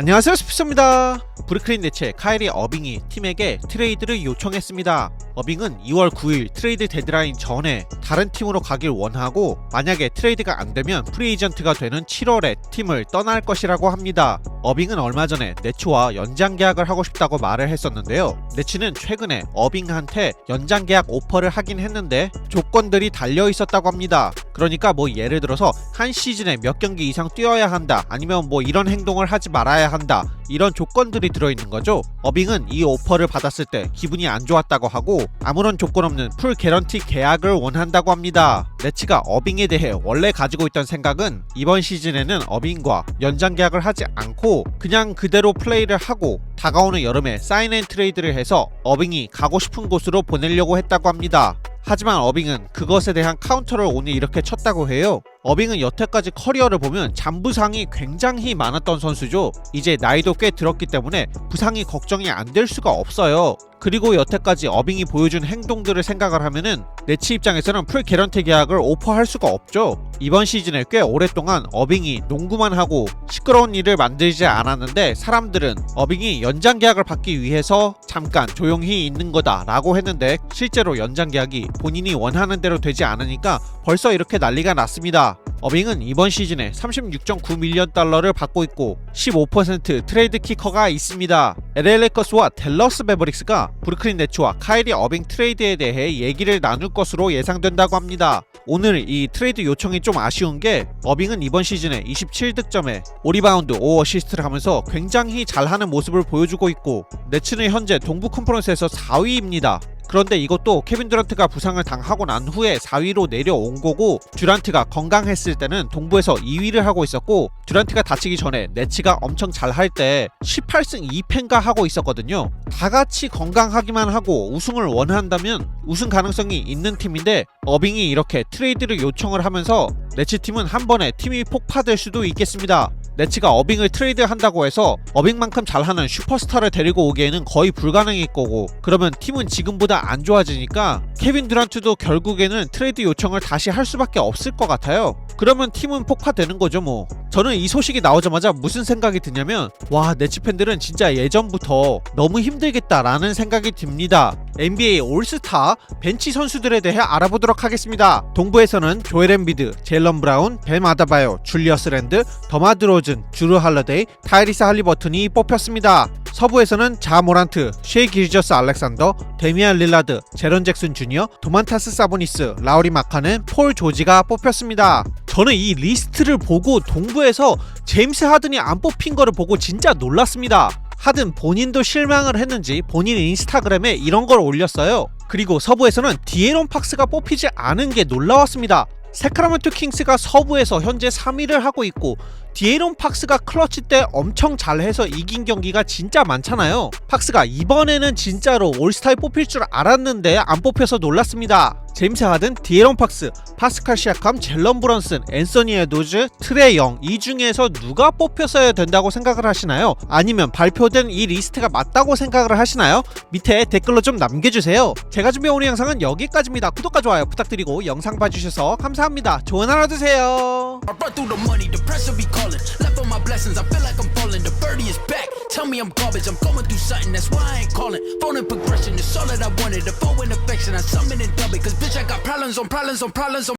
안녕하세요 스피스입니다. 브루클린 네츠의 카이리 어빙이 팀에게 트레이드를 요청했습니다. 어빙은 2월 9일 트레이드 데드라인 전에 다른 팀으로 가길 원하고 만약에 트레이드가 안 되면 프리에이전트가 되는 7월에 팀을 떠날 것이라고 합니다. 어빙은 얼마 전에 네츠와 연장 계약을 하고 싶다고 말을 했었는데요. 네츠는 최근에 어빙한테 연장 계약 오퍼를 하긴 했는데 조건들이 달려 있었다고 합니다. 그러니까 뭐 예를 들어서 한 시즌에 몇 경기 이상 뛰어야 한다 아니면 뭐 이런 행동을 하지 말아야 한다. 이런 조건들이 들어있는 거죠. 어빙은 이 오퍼를 받았을 때 기분이 안 좋았다고 하고 아무런 조건 없는 풀 개런티 계약을 원한다고 합니다. 네츠가 어빙에 대해 원래 가지고 있던 생각은 이번 시즌에는 어빙과 연장 계약을 하지 않고 그냥 그대로 플레이를 하고 다가오는 여름에 사인 앤 트레이드를 해서 어빙이 가고 싶은 곳으로 보내려고 했다고 합니다. 하지만 어빙은 그것에 대한 카운터를 오늘 이렇게 쳤다고 해요. 어빙은 여태까지 커리어를 보면 잔부상이 굉장히 많았던 선수죠. 이제 나이도 꽤 들었기 때문에 부상이 걱정이 안 될 수가 없어요. 그리고 여태까지 어빙이 보여준 행동들을 생각을 하면은 네치 입장에서는 풀 개런티 계약을 오퍼할 수가 없죠. 이번 시즌에 꽤 오랫동안 어빙이 농구만 하고 시끄러운 일을 만들지 않았는데 사람들은 어빙이 연장 계약을 받기 위해서 잠깐 조용히 있는 거다라고 했는데 실제로 연장 계약이 본인이 원하는 대로 되지 않으니까 벌써 이렇게 난리가 났습니다. 어빙은 이번 시즌에 36.9 밀리언 달러를 받고 있고 15% 트레이드 키커가 있습니다. LA 레이커스와 델러스 베버릭스가 브루클린 네츠와 카이리 어빙 트레이드에 대해 얘기를 나눌 것으로 예상된다고 합니다. 오늘 이 트레이드 요청이 좀 아쉬운 게 어빙은 이번 시즌에 27득점에 5리바운드 5어시스트를 하면서 굉장히 잘하는 모습을 보여주고 있고 네츠는 현재 동부 컨퍼런스에서 4위입니다. 그런데 이것도 케빈 듀란트가 부상을 당하고 난 후에 4위로 내려온 거고 듀란트가 건강했을 때는 동부에서 2위를 하고 있었고 듀란트가 다치기 전에 네츠가 엄청 잘 할 때 18승 2패인가 하고 있었거든요. 다 같이 건강하기만 하고 우승을 원한다면 우승 가능성이 있는 팀인데 어빙이 이렇게 트레이드를 요청을 하면서 네츠 팀은 한 번에 팀이 폭파될 수도 있겠습니다. 네츠가 어빙을 트레이드 한다고 해서 어빙만큼 잘하는 슈퍼스타를 데리고 오기에는 거의 불가능일 거고 그러면 팀은 지금보다 안 좋아지니까 케빈 듀란트도 결국에는 트레이드 요청을 다시 할 수밖에 없을 것 같아요. 그러면 팀은 폭파되는 거죠 뭐. 저는 이 소식이 나오자마자 무슨 생각이 드냐면 와 네츠 팬들은 진짜 예전부터 너무 힘들겠다라는 생각이 듭니다. NBA 올스타 벤치 선수들에 대해 알아보도록 하겠습니다. 동부에서는 조엘 엠비드, 제일런 브라운, 벤 아다바요, 줄리어스 랜드, 더마 드로즌, 주루 할러데이, 타이리스 할리버튼이 뽑혔습니다. 서부에서는 자 모란트, 쉐이 기르저스 알렉산더, 데미안 릴라드, 제런 잭슨 주니어, 도만타스 사보니스, 라우리 마카는 폴 조지가 뽑혔습니다. 저는 이 리스트를 보고 동부에서 제임스 하든이 안 뽑힌 거를 보고 진짜 놀랐습니다. 하든 본인도 실망을 했는지 본인 인스타그램에 이런 걸 올렸어요. 그리고 서부에서는 디에론 팍스가 뽑히지 않은 게 놀라웠습니다. 세크라멘토 킹스가 서부에서 현재 3위를 하고 있고 디에론 팍스가 클러치 때 엄청 잘해서 이긴 경기가 진짜 많잖아요. 팍스가 이번에는 진짜로 올스타에 뽑힐 줄 알았는데 안 뽑혀서 놀랐습니다. 제임스 하든, 디에론 팍스, 파스칼 시아캄, 젤런 브런슨, 앤서니 에도즈, 트레 영 이 중에서 누가 뽑혔어야 된다고 생각을 하시나요? 아니면 발표된 이 리스트가 맞다고 생각을 하시나요? 밑에 댓글로 좀 남겨주세요. 제가 준비한 오늘 영상은 여기까지입니다. 구독과 좋아요 부탁드리고 영상 봐주셔서 감사합니다. 좋은 하루 되세요. I run through the money, the pressure be calling. Left on my blessings, I feel like I'm falling. The birdie is back. Tell me I'm garbage, I'm going through something, that's why I ain't calling. Phone and progression is all that I wanted. The phone and affection, I summon and dub it. Cause bitch, I got problems on problems on problems on